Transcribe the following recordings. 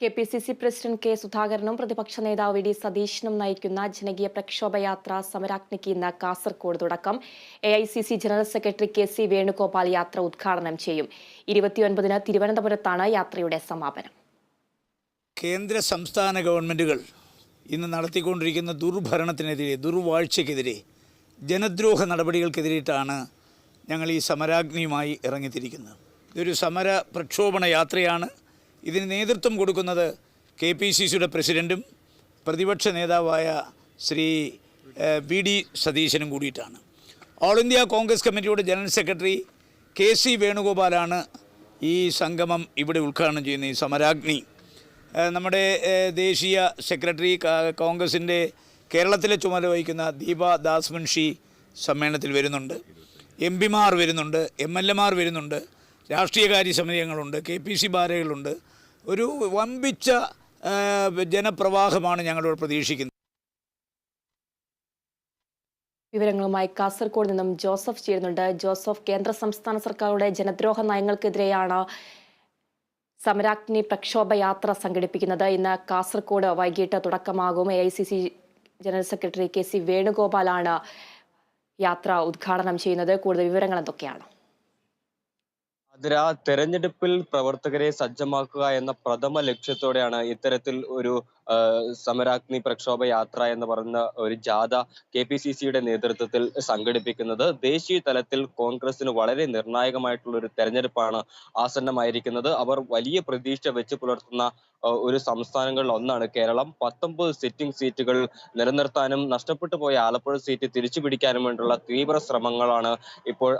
K P C C president K സുധാകരനും പ്രതിപക്ഷ നേതാവ് വി ഡി സതീശനും നയിക്കുന്ന ജനകീയ പ്രക്ഷോഭയാത്ര സമരാഗ്നിക്ക് ഇന്ന് കാസർകോട് തുടക്കം. A I C C general secretary K C Venugopal യാത്ര ഉദ്ഘാടനം ചെയ്യും. ഇരുപത്തിയൊൻപതിന് തിരുവനന്തപുരത്താണ് യാത്രയുടെ സമാപനം. കേന്ദ്ര സംസ്ഥാന ഗവൺമെന്റുകൾ ഇന്ന് നടത്തിക്കൊണ്ടിരിക്കുന്ന ദുർഭരണത്തിനെതിരെ ദുർവാഴ്ചയ്ക്കെതിരെ ജനദ്രോഹ നടപടികൾക്കെതിരെയിട്ടാണ് ഞങ്ങൾ ഈ സമരാഗ്നിയുമായി ഇറങ്ങിത്തിരിക്കുന്നത്. ഇതൊരു സമര പ്രക്ഷോഭണ യാത്രയാണ്. ഇതിന് നേതൃത്വം കൊടുക്കുന്നത് കെ പി സി സിയുടെ പ്രസിഡന്റും പ്രതിപക്ഷ നേതാവായ ശ്രീ വി ഡി സതീശനും കൂടിയിട്ടാണ്. ഓൾ ഇന്ത്യ കോൺഗ്രസ് കമ്മിറ്റിയുടെ ജനറൽ സെക്രട്ടറി കെ സി വേണുഗോപാലാണ് ഈ സംഗമം ഇവിടെ ഉദ്ഘാടനം ചെയ്യുന്ന ഈ സമരാഗ്നി. നമ്മുടെ ദേശീയ സെക്രട്ടറി കോൺഗ്രസിന്റെ കേരളത്തിലെ ചുമതല വഹിക്കുന്ന ദീപ ദാസ് മുൻഷി സമ്മേളനത്തിൽ വരുന്നുണ്ട്. എം പിമാർ വരുന്നുണ്ട് എം എൽ എമാർ വരുന്നുണ്ട് രാഷ്ട്രീയകാര്യ സമിതി അംഗങ്ങളുണ്ട് കെ പി സി ബാരകളുണ്ട് ഒരു വമ്പിച്ച ജനപ്രവാഹമാണ് ഞങ്ങളിവിടെ പ്രതീക്ഷിക്കുന്നത്. വിവരങ്ങളുമായി കാസർഗോഡ് നിന്നും ജോസഫ് ചേരുന്നുണ്ട്. ജോസഫ് കേന്ദ്ര സംസ്ഥാന സർക്കാരുടെ ജനദ്രോഹ നയങ്ങൾക്കെതിരെയാണ് സമരാഗ്നി പ്രക്ഷോഭ യാത്ര സംഘടിപ്പിക്കുന്നത്. ഇന്ന് കാസർഗോഡ് വൈകിട്ട് തുടക്കമാകും. A general secretary K C വേണുഗോപാലാണ് യാത്ര ഉദ്ഘാടനം ചെയ്യുന്നത്. കൂടുതൽ വിവരങ്ങൾ എന്തൊക്കെയാണ്? അതിര തെരഞ്ഞെടുപ്പിൽ പ്രവർത്തകരെ സജ്ജമാക്കുക എന്ന പ്രഥമ ലക്ഷ്യത്തോടെയാണ് ഇത്തരത്തിൽ ഒരു സമരാഗ്നി പ്രക്ഷോഭ യാത്ര എന്ന് പറയുന്ന ഒരു ജാഥ കെ പി സി സിയുടെ നേതൃത്വത്തിൽ സംഘടിപ്പിക്കുന്നത്. ദേശീയ തലത്തിൽ കോൺഗ്രസിന് വളരെ നിർണായകമായിട്ടുള്ള ഒരു തെരഞ്ഞെടുപ്പാണ് ആസന്നമായിരിക്കുന്നത്. അവർ വലിയ പ്രതീക്ഷ വെച്ച് പുലർത്തുന്ന ഒരു സംസ്ഥാനങ്ങളിൽ ഒന്നാണ് കേരളം. പത്തൊമ്പത് സിറ്റിംഗ് സീറ്റുകൾ നിലനിർത്താനും നഷ്ടപ്പെട്ടു പോയ ആലപ്പുഴ സീറ്റ് തിരിച്ചു പിടിക്കാനും വേണ്ടിയുള്ള തീവ്ര ശ്രമങ്ങളാണ് ഇപ്പോൾ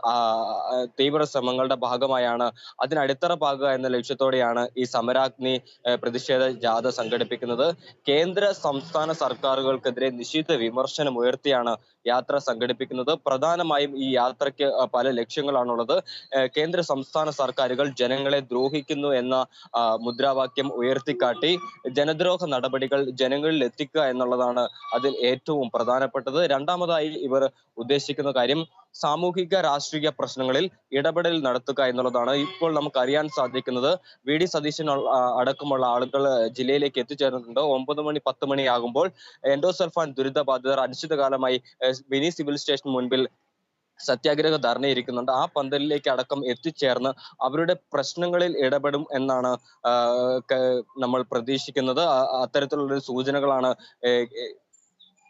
തീവ്ര ശ്രമങ്ങളുടെ ഭാഗമായാണ്. അതിനടിത്തറ പാകുക എന്ന ലക്ഷ്യത്തോടെയാണ് ഈ സമരാഗ്നി പ്രതിഷേധ ജാഥ സംഘടിപ്പിക്കുന്നത്. കേന്ദ്ര സംസ്ഥാന സർക്കാരുകൾക്കെതിരെ നിശിത വിമർശനം ഉയർത്തിയാണ് യാത്ര സംഘടിപ്പിക്കുന്നത്. പ്രധാനമായും ഈ യാത്രയ്ക്ക് പല ലക്ഷ്യങ്ങളാണുള്ളത്. കേന്ദ്ര സംസ്ഥാന സർക്കാരുകൾ ജനങ്ങളെ ദ്രോഹിക്കുന്നു എന്ന മുദ്രാവാക്യം ഉയർത്തിക്കാട്ടി ജനദ്രോഹ നടപടികൾ ജനങ്ങളിൽ എത്തിക്കുക എന്നുള്ളതാണ് അതിൽ ഏറ്റവും പ്രധാനപ്പെട്ടത്. രണ്ടാമതായി ഇവർ ഉദ്ദേശിക്കുന്ന കാര്യം സാമൂഹിക രാഷ്ട്രീയ പ്രശ്നങ്ങളിൽ ഇടപെടൽ നടത്തുക എന്നുള്ളതാണ് ഇപ്പോൾ നമുക്ക് അറിയാൻ സാധിക്കുന്നത്. വി. ഡി. സതീശൻ അടക്കമുള്ള ആളുകൾ ജില്ലയിലേക്ക് എത്തിച്ചേർന്നിട്ടുണ്ട്. ഒമ്പത് മണി പത്ത് മണിയാകുമ്പോൾ എൻഡോസൾഫാൻ ദുരിതബാധിതർ അനിശ്ചിതകാലമായി മിനി സിവിൽ സ്റ്റേഷൻ മുൻപിൽ സത്യാഗ്രഹ ധർണയിരിക്കുന്നുണ്ട്. ആ പന്തലിലേക്ക് അടക്കം എത്തിച്ചേർന്ന് അവരുടെ പ്രശ്നങ്ങളിൽ ഇടപെടും എന്നാണ് നമ്മൾ പ്രതീക്ഷിക്കുന്നത്. അത്തരത്തിലുള്ള സൂചനകളാണ്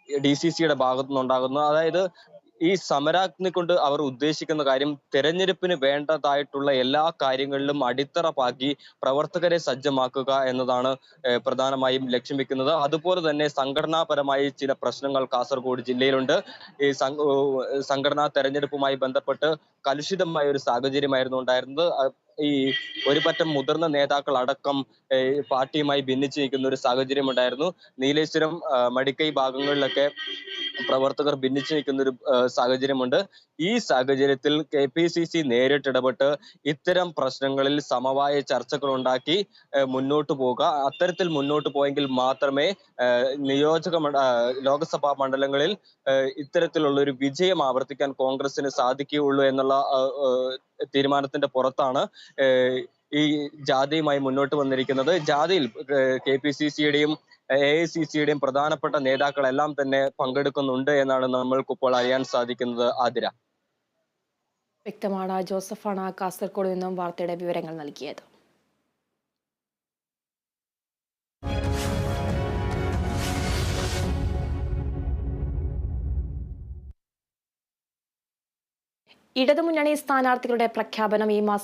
ഡി സി സിയുടെ ഭാഗത്തു അതായത് ഈ സമരാഗ്നി കൊണ്ട് അവർ ഉദ്ദേശിക്കുന്ന കാര്യം തെരഞ്ഞെടുപ്പിന് വേണ്ടതായിട്ടുള്ള എല്ലാ കാര്യങ്ങളിലും അടിത്തറ പാകി പ്രവർത്തകരെ സജ്ജമാക്കുക എന്നതാണ് പ്രധാനമായും ലക്ഷ്യം വെക്കുന്നത്. അതുപോലെ തന്നെ സംഘടനാപരമായി ചില പ്രശ്നങ്ങൾ കാസർഗോഡ് ജില്ലയിലുണ്ട്. ഈ സംഘടനാ തെരഞ്ഞെടുപ്പുമായി ബന്ധപ്പെട്ട് കലുഷിതമായ ഒരു സാഹചര്യമായിരുന്നു ഉണ്ടായിരുന്നത്. ഈ ഒരു പറ്റം മുതിർന്ന നേതാക്കൾ അടക്കം പാർട്ടിയുമായി ഭിന്നിച്ചു നിൽക്കുന്ന ഒരു സാഹചര്യം ഉണ്ടായിരുന്നു. നീലേശ്വരം മടിക്കൈ ഭാഗങ്ങളിലൊക്കെ പ്രവർത്തകർ ഭിന്നിച്ചു നിൽക്കുന്ന ഒരു സാഹചര്യം സാഹചര്യമുണ്ട്. ഈ സാഹചര്യത്തിൽ കെ പി സി സി നേരിട്ടിടപെട്ട് ഇത്തരം പ്രശ്നങ്ങളിൽ സമവായ ചർച്ചകൾ ഉണ്ടാക്കി മുന്നോട്ട് പോവുക. അത്തരത്തിൽ മുന്നോട്ട് പോയെങ്കിൽ മാത്രമേ നിയോജക ലോക്സഭാ മണ്ഡലങ്ങളിൽ ഇത്തരത്തിലുള്ള ഒരു വിജയം ആവർത്തിക്കാൻ കോൺഗ്രസിന് സാധിക്കുകയുള്ളൂ എന്നുള്ള തീരുമാനത്തിന്റെ പുറത്താണ് ഈ ജാഥയുമായി മുന്നോട്ട് വന്നിരിക്കുന്നത്. ജാഥയിൽ കെ പി സി സിയുടെയും എ ഐ സി സിയുടെയും പ്രധാനപ്പെട്ട നേതാക്കളെല്ലാം തന്നെ പങ്കെടുക്കുന്നുണ്ട് എന്നാണ് നമ്മൾക്കിപ്പോൾ അറിയാൻ സാധിക്കുന്നത് ആതിര. വ്യക്തമാണ്. ജോസഫാണ് കാസർഗോഡ് നിന്നും വാർത്തയുടെ വിവരങ്ങൾ നൽകിയത്. ഇടതുമുന്നണി സ്ഥാനാർത്ഥികളുടെ പ്രഖ്യാപനം ഈ മാസം